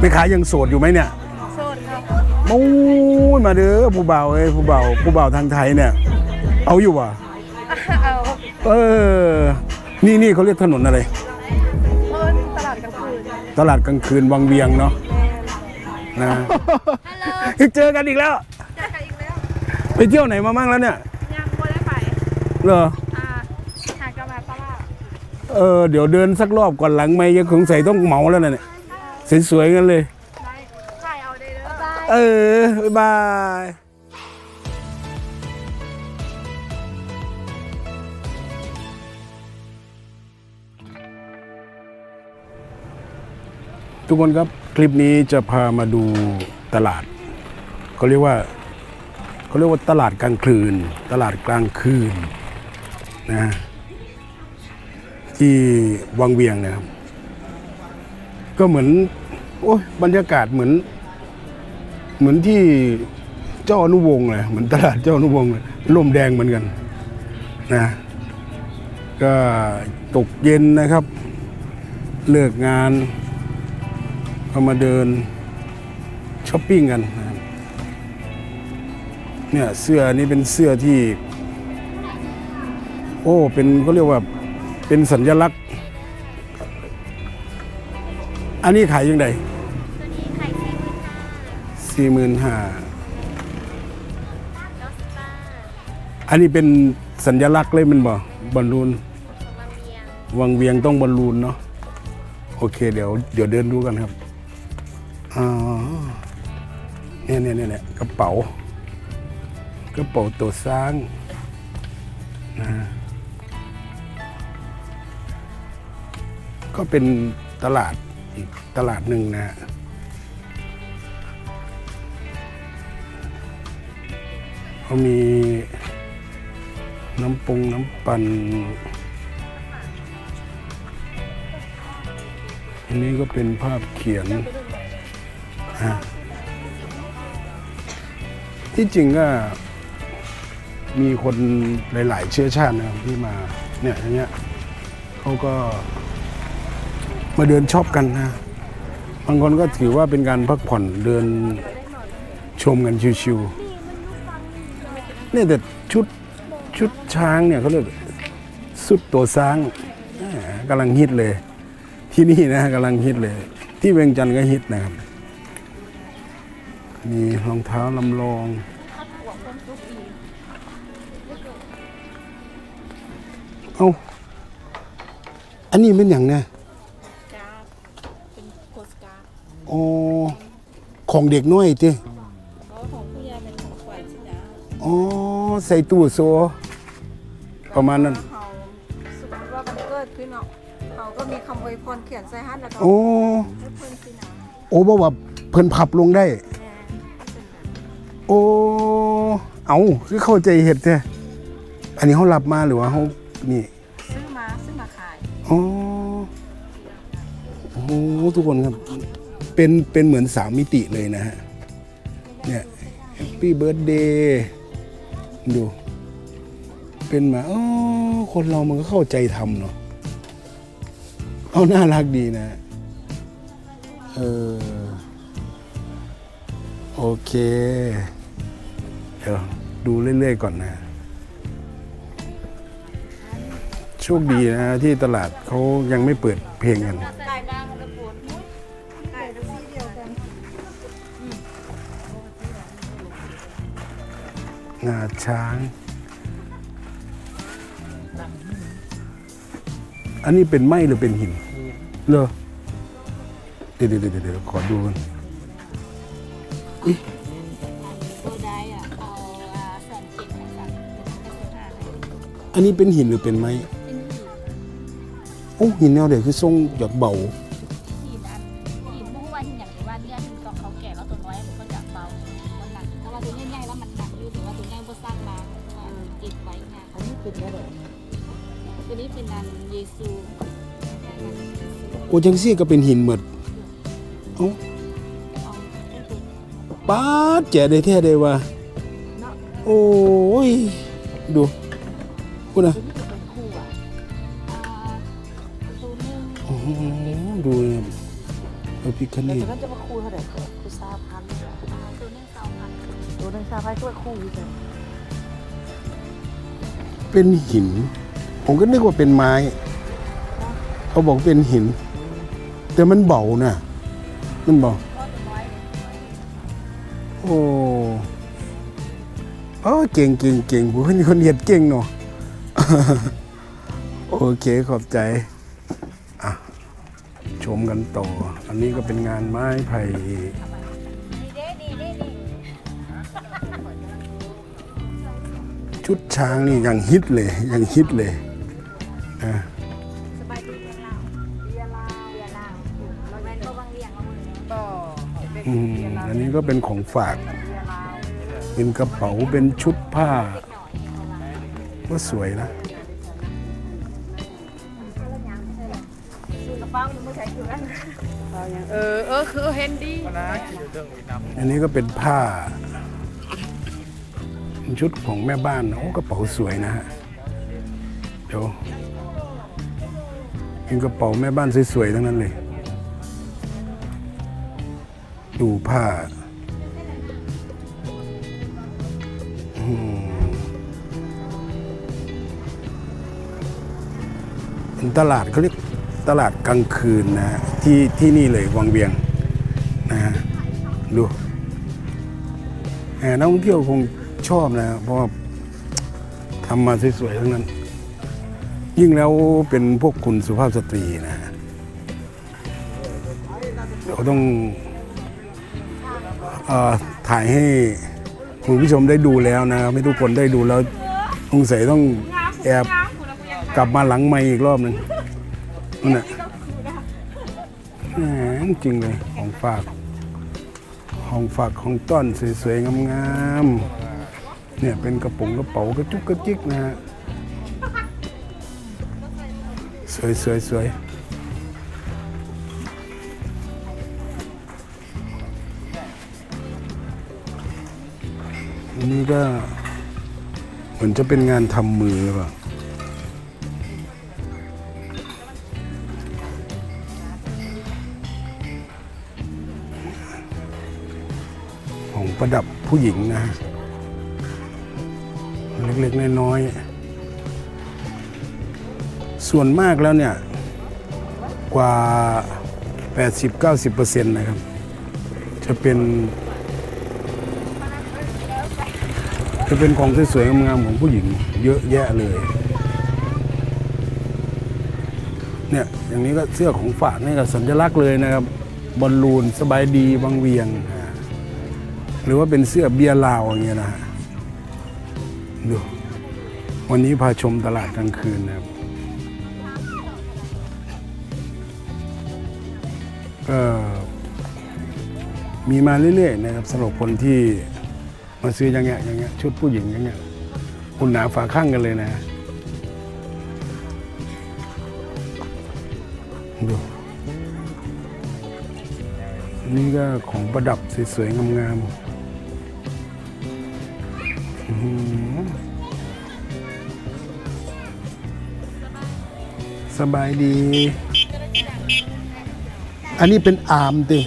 ไม่ขายยังโสดอยู่ไหมเนี่ยโสดครับโอ้ยมาเด้อผู้บ่าวเอ้ยผู้บ่าวผู้บ่าวทางไทยเนี่ย เอาอยู่ว่ะเอาเออ นี่นี่เขาเรียกถนนอะไรเพิ่นตลาดกลางคืนตลาดกลางคืนวังเวียงเนาะนะเจอกันอีกแล้ว เจอกันอีกแล้ว ไปเที่ยวไหนมาบ้างแล้วเนี่ยยังบ่ได้ไปเหรออ่าหากลับมาปลาร้าเออเดี๋ยวเดินสักรอบก่อนหลังไม่ยังสงสัยต้องเหมาแล้วนะเนี่ย สวยๆกันเลย ได้ถ่ายเอาได้เด้อเออ บ๊ายบายทุกคนครับคลิปนี้จะพามาดูตลาดเขาเรียกว่าเขาเรียกว่าตลาดกลางคืน ตลาดกลางคืนนะที่วังเวียงนะครับ ก็เหมือน โอ้ยบรรยากาศเหมือน เหมือนที่เจ้าอนุวงศ์เลยเหมือนตลาดเจ้าอนุวงศ์เลยลมแดงเหมือนกันนะก็ตกเย็นนะครับ เลิกงานก็มาเดินช้อปปิ้งกันเนี่ยเสื้อนี้เป็นเสื้อที่ โอ้เป็นเขาเรียกว่าเป็นสัญลักษณ์ อันนี้ขายยังไงตัวนี้ไข่ซีสี่หมื่นห้าดอสตาร์อันนี้เป็นสัญลักษณ์เลยมันบ่บอลลูนของบางเวียงวังเวียงต้องบอลลูนเนาะโอเคเดี๋ยวเดี๋ยวเดินดูกันครับอ๋อเนี่ยเนี่ยเนี่ยเนี่ยกระเป๋ากระเป๋าตัวสร้างนะก็เป็นตลาด อีกตลาดหนึ่งนะฮะเขามีน้ำปรุงน้ำปั่นอันนี้ก็เป็นภาพเขียนฮะที่จริงก็มีคนหลาย ๆ เชื้อชาตินะครับที่มาเนี่ยอย่างเงี้ยเขาก็ มาเดินชอปกันนะบางคนก็ถือว่าเป็นการพักผ่อนเดินชมกันชิวๆเนี่ยแต่ชุดชุดช้างเนี่ยเขาเรียกสุดตัวช้างกำลังฮิตเลย ที่นี่นะกำลังฮิตเลย ที่เวียงจันทร์ก็ฮิตนะครับมีรองเท้าลำลองเอาอันนี้เป็นอย่างเนี่ย อ๋อของเด็กน้อยจีเพราะของผู้ใหญ่เป็นของขวัญสินะอ๋อใส่ตู้โซ ประมาณนั้นเขาสมมติว่ามันเกิดขึ้นเนาะเขาก็มีคำอวยพรเขียนใส่ฮัทแล้วก็โอ้ให้เพิ่นสินะโอ้บอกว่าเพิ่นพับลงได้ แม่เป็นแบบโอ้ เอาคือเข้าใจเห็ดแท้อันนี้เขารับมาหรือว่าเขานี่ ซื้อมาซื้อมาขาย อ๋อ โอ้โหทุกคนครับ เป็นเป็นเหมือนสามมิติเลยนะฮะ เนี่ย Happy Birthday ดู เป็นมาอ๋อคนเรามันก็เข้าใจทำเนาะเอาน่ารักดีนะ เออ โอเค เดี๋ยวดูเรื่อย ๆ ก่อนนะโชคดีนะที่ตลาดเขายังไม่เปิดเพลงกัน งาช้าง อันนี้เป็นไม้หรือเป็นหินเหรอเดี๋ยวเดี๋ยวเดี๋ยวเดี๋ยวขอดูกันตัวได้อะเอาอ่าแสนเจ็ดนะคะเป็นแสนห้าให้อันนี้เป็นหินหรือเป็นไม้เป็นหินโอ้หินแนวเด็กคือทรงจากเบา จังซี่ก็เป็นหินหมดเอ้าป้าดแจ๋ได้แท้เลยว่า โอ้ย ดูคุณนะตัวนี้จะเอาตัวหนึงโอ้โหดูนะครับเอระพิคเนตตอนนั้นจะมาคู่เท่าไหร่คู่ซาพันตัวนึงสองพันตัวนึงซาพันตัวคู่อยู่เลยเป็นหิน ผมก็นึกว่าเป็นไม้ เขาบอกเป็นหิน แต่มันเบานะมันเบาโอ้โอ้เก่งเก่งเก่งผู้คนคนเห็ดเก่งเนาะโอเคขอบใจอะชมกันต่อ อันนี้ก็เป็นงานไม้ไผ่ชุดช้างนี่ยังฮิตเลยยังฮิตเลยนะ อืมอันนี้ก็เป็นของฝากเบียร์ลาวเป็นกระเป๋าเป็นชุดผ้า ก็สวยนะกระเป๋าหนูไม่ใช่คือนั่นเออ เออ คือเห็นดีอันนี้ก็เป็นผ้าเป็นชุดของแม่บ้านโอ้กระเป๋าสวยนะฮะเดี๋ยวเป็นกระเป๋าแม่บ้านสวยๆทั้งนั้นเลย ดูผ้าอืมเป็นตลาดเขาเรียกตลาดกลางคืนนะที่ที่นี่เลยวังเวียงนะฮะดูแหมนักท่องเที่ยวคงชอบนะ เพราะทำมาสวยๆทั้งนั้น ยิ่งแล้วเป็นพวกคุณสุภาพสตรีนะเดี๋ยวต้อง ถ่ายให้คุณผู้ชมได้ดูแล้วนะครับให้ทุกคนได้ดูแล้วสงเสัยต้องแอบกลับมาหลังไม่อีกรอบหนึ่งนั่นแหละจริงเลยของฝากของฝากของต้อนสวยๆงามๆเนี่ยเป็นกระป๋องกระเป๋ากระจุกกระจิกนะฮะสวยสวยสวย นี้ก็เหมือนจะเป็นงานทำมือหรือเปล่าของประดับผู้หญิงนะฮะเล็กๆ น้อยๆ ส่วนมากแล้วเนี่ย กว่า 80-90%นะครับ จะเป็น จะเป็นของสวยๆงามๆของผู้หญิง เยอะแยะเลย เนี่ยอย่างนี้ก็เสื้อของฝากนี่ก็สัญลักษณ์เลยนะครับบอลลูนสบายดีบางเวียง หรือว่าเป็นเสื้อเบียร์ลาวอย่างเงี้ยนะฮะดูวันนี้พาชมตลาดกลางคืนนะครับก็มีมาเรื่อยๆนะครับสำหรับคนที่ มาซื้ออย่างเงี้ยอย่างเงี้ยชุดผู้หญิงอย่างเงี้ยคุณหนาฝาข้างกันเลยนะดูนี่ก็ของประดับสวยๆงามๆสบายดี อันนี้เป็นอามติ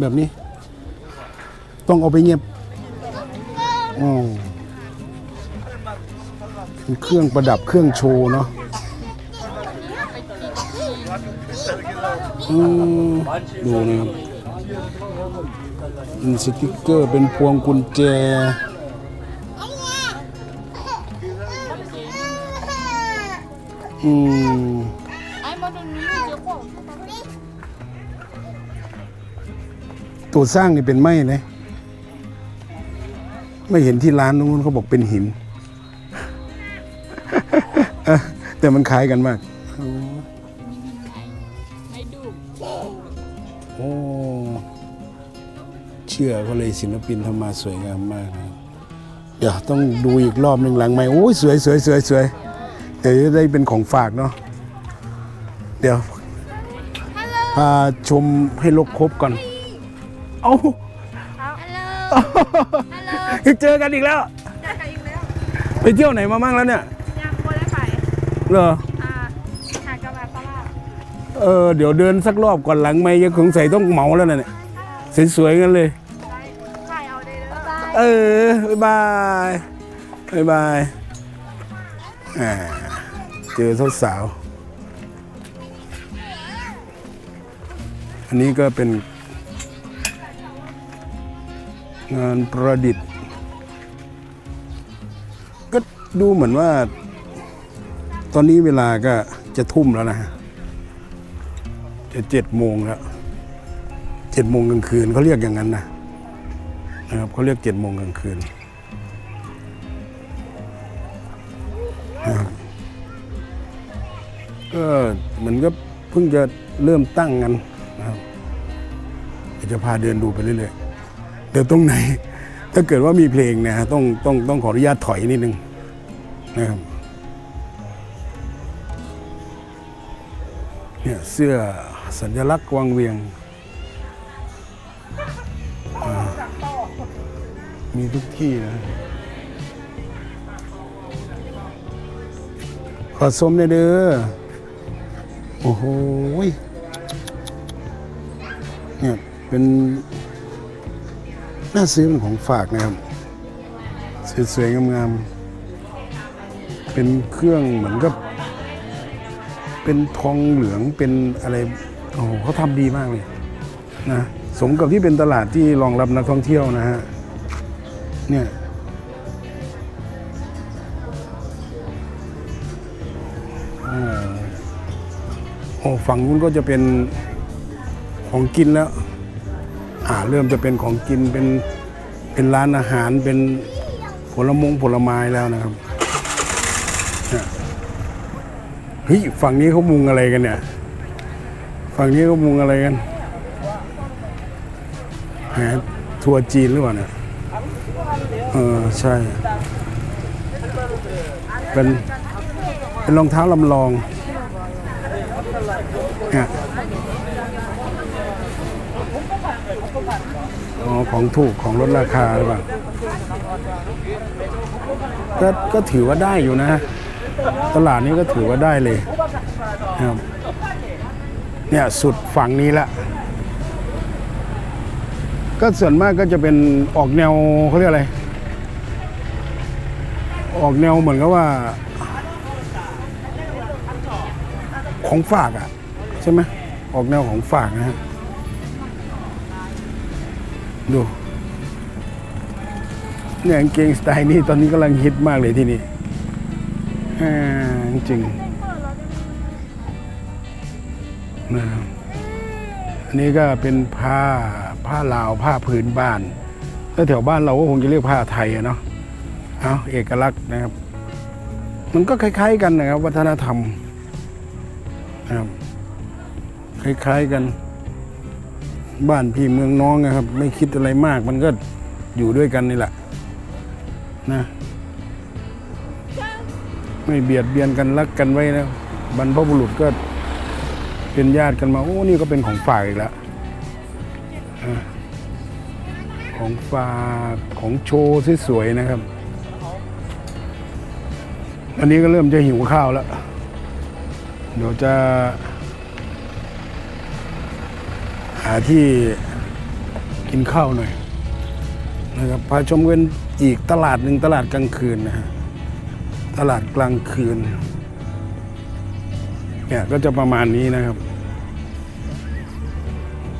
แบบนี้ ต้องเอาไปเงียบอ๋อเป็นเครื่องประดับเครื่องโชว์เนาะอืมดูนะครับเป็นสติกเกอร์เป็นพวงกุญแจอืมตัวสร้างนี่เป็นไม้นะ ไม่เห็นที่ร้านตรงนู้นเขาบอกเป็นหินเออแต่มันคล้ายกันมากโอ้ไม่ดูโอ้เชื่อเขาเลยศิลปินทำมาสวยงามมากนะเดี๋ยวต้องดูอีกรอบหนึ่งหลังไหมค์โอ้ยสวยสวยสวยสวยเดี๋ยวจะได้เป็นของฝากเนาะเดี๋ยวพาชมให้ลกครบก่อน เอาฮัลโหล เจอกันอีกแล้ว เจอกันอีกแล้วไปเที่ยวไหนมาบ้างแล้วเนี่ยยังบ่ได้ไปเหรออ่าหากระบะตลาดอเออเดี๋ยวเดินสักรอบก่อนหลังไม่ยังคงใส่ต้องเหมาแล้วนะเนี่ยสวยๆกันเลยถ่ายเอาได้เลยเออบ๊ายบายบ๊ายบายอ่าเจอสาวๆอันนี้ก็เป็นงานประดิษฐ์ ดูเหมือนว่า ตอนนี้เวลาก็จะทุ่มแล้วนะจะเจ็ดโมงแล้วเจ็ดโมงกลางคืนเขาเรียกอย่างนั้นนะนะครับเขาเรียกเจ็ดโมงกลางคืนก็เหมือนก็เพิ่งจะเริ่มตั้งกันนะครับจะพาเดินดูไปเรื่อยๆเดี๋ยวตรงไหน ถ้าเกิดว่ามีเพลงเนะต้องต้องต้องขออนุญาตถอยนิดนึง นะครับเนี่ยเสื้อสัญลักษณ์วังเวียง มีทุกที่นะขอสมเลยเด้อ โอ้โหเนี่ยเป็นน่าซื้อเป็นของฝากนะครับ สวยๆงามๆ เป็นเครื่องเหมือนกับ เป็นทองเหลืองเป็นอะไรโอ้โหเขาทำดีมากเลยนะสมกับที่เป็นตลาดที่รองรับนักท่องเที่ยวนะฮะเนี่ยโอ้โอ้ฝั่งนู้นก็จะเป็นของกินแล้ว อ่าเริ่มจะเป็นของกินเป็นเป็นร้านอาหารเป็นผลมงผลไม้แล้วนะครับเนี่ย เฮ้ยฝั่งนี้เขามุงอะไรกันเนี่ย ฝั่งนี้เขามุงอะไรกันแหมทัวร์จีนหรือเปล่าเนี่ยเออใช่ เป็นเป็นรองเท้าลำลองเนี่ยอ๋อของถูกของลดราคาหรือเปล่าก็ก็ถือว่าได้อยู่นะ ตลาดนี้ก็ถือว่าได้เลยนะครับเนี่ยสุดฝั่งนี้ละ ก็ส่วนมากก็จะเป็นออกแนวเขาเรียกอะไร ออกแนวเหมือนกับว่า ของฝากอะ ใช่ไหมออกแนวของฝากนะฮะดูเนี่ยกางเกงสไตล์นี้ตอนนี้กำลังฮิตมากเลยที่นี่ อ่าจริงนะอันนี้ก็เป็นผ้าผ้าลาวผ้าพื้นบ้านถ้าแถวบ้านเราก็คงจะเรียกผ้าไทยอะเนาะเอาเอกลักษณ์นะครับ มันก็คล้าย ๆ กันนะครับ วัฒนธรรมนะครับคล้าย ๆกัน บ้านพี่เมืองน้องนะครับ ไม่คิดอะไรมาก มันก็อยู่ด้วยกันนี่แหละนะ ไม่เบียดเบียนกันรักกันไว้นะบรรพบุรุษก็เป็นญาติกันมา โอ้ นี่ก็เป็นของฝากอีกแล้วอะของฝากของโชว์สวยๆนะครับ อันนี้ก็เริ่มจะหิวข้าวแล้ว เดี๋ยวจะหาที่กินข้าวหน่อยนะครับพาชมกันอีกตลาดหนึ่งตลาดกลางคืนนะฮะ ตลาดกลางคืน เนี่ยก็จะประมาณนี้นะครับ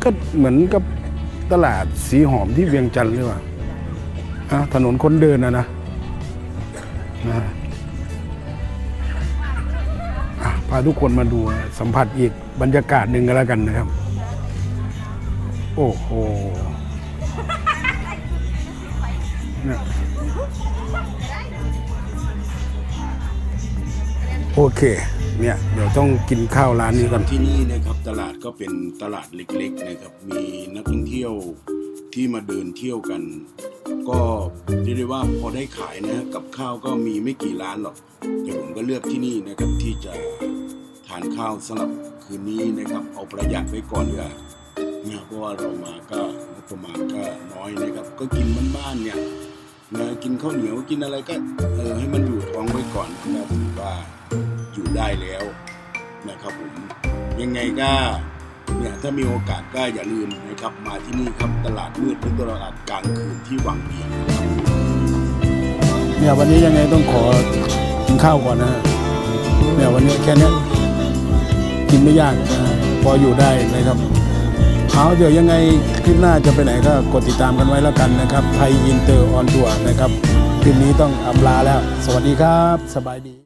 ก็เหมือนกับตลาดสีหอมที่เวียงจันทร์หรือเปล่าอะถนนคนเดินนะนะนะพาทุกคนมาดูสัมผัสอีกบรรยากาศหนึ่งกันแล้วกันนะครับ โอ้โห โอเค เนี่ยเดี๋ยวต้องกินข้าวร้านนี้ก่อนที่นี่นะครับตลาดก็เป็นตลาดเล็กๆนะครับมีนักท่องเที่ยวที่มาเดินเที่ยวกัน ก็เรียกได้ว่าพอได้ขายนะกับข้าวก็มีไม่กี่ร้านหรอกแต่ผมก็เลือกที่นี่นะครับที่จะทานข้าวสำหรับคืนนี้นะครับ เอาประหยัดไว้ก่อนเถอะนะเพราะว่าเรามาก็ประมาณก็น้อยนะครับ ก็กินบ้านๆเนี่ย นะกินข้าวเหนียวกินอะไรก็เออให้มันอยู่ท้องไว้ก่อนก็ถือว่าอยู่ได้แล้วนะครับผมยังไงก็เนี่ยถ้ามีโอกาสก็อย่าลืมนะครับมาที่นี่ครับตลาดมืดหรือตลาดกลางคืนที่วังเวียงนะครับเนี่ยวันนี้ยังไงต้องขอกินข้าวก่อนนะฮะเนี่ยวันนี้แค่นี้กินไม่ยากนะพออยู่ได้นะครับ เอาเดี๋ยวยังไงคลิปหน้าจะไปไหนก็กดติดตามกันไว้แล้วกันนะครับไทยอินเตอร์ออนทัวร์นะครับคลิปนี้ต้องอำลาแล้ว สวัสดีครับ สบายดี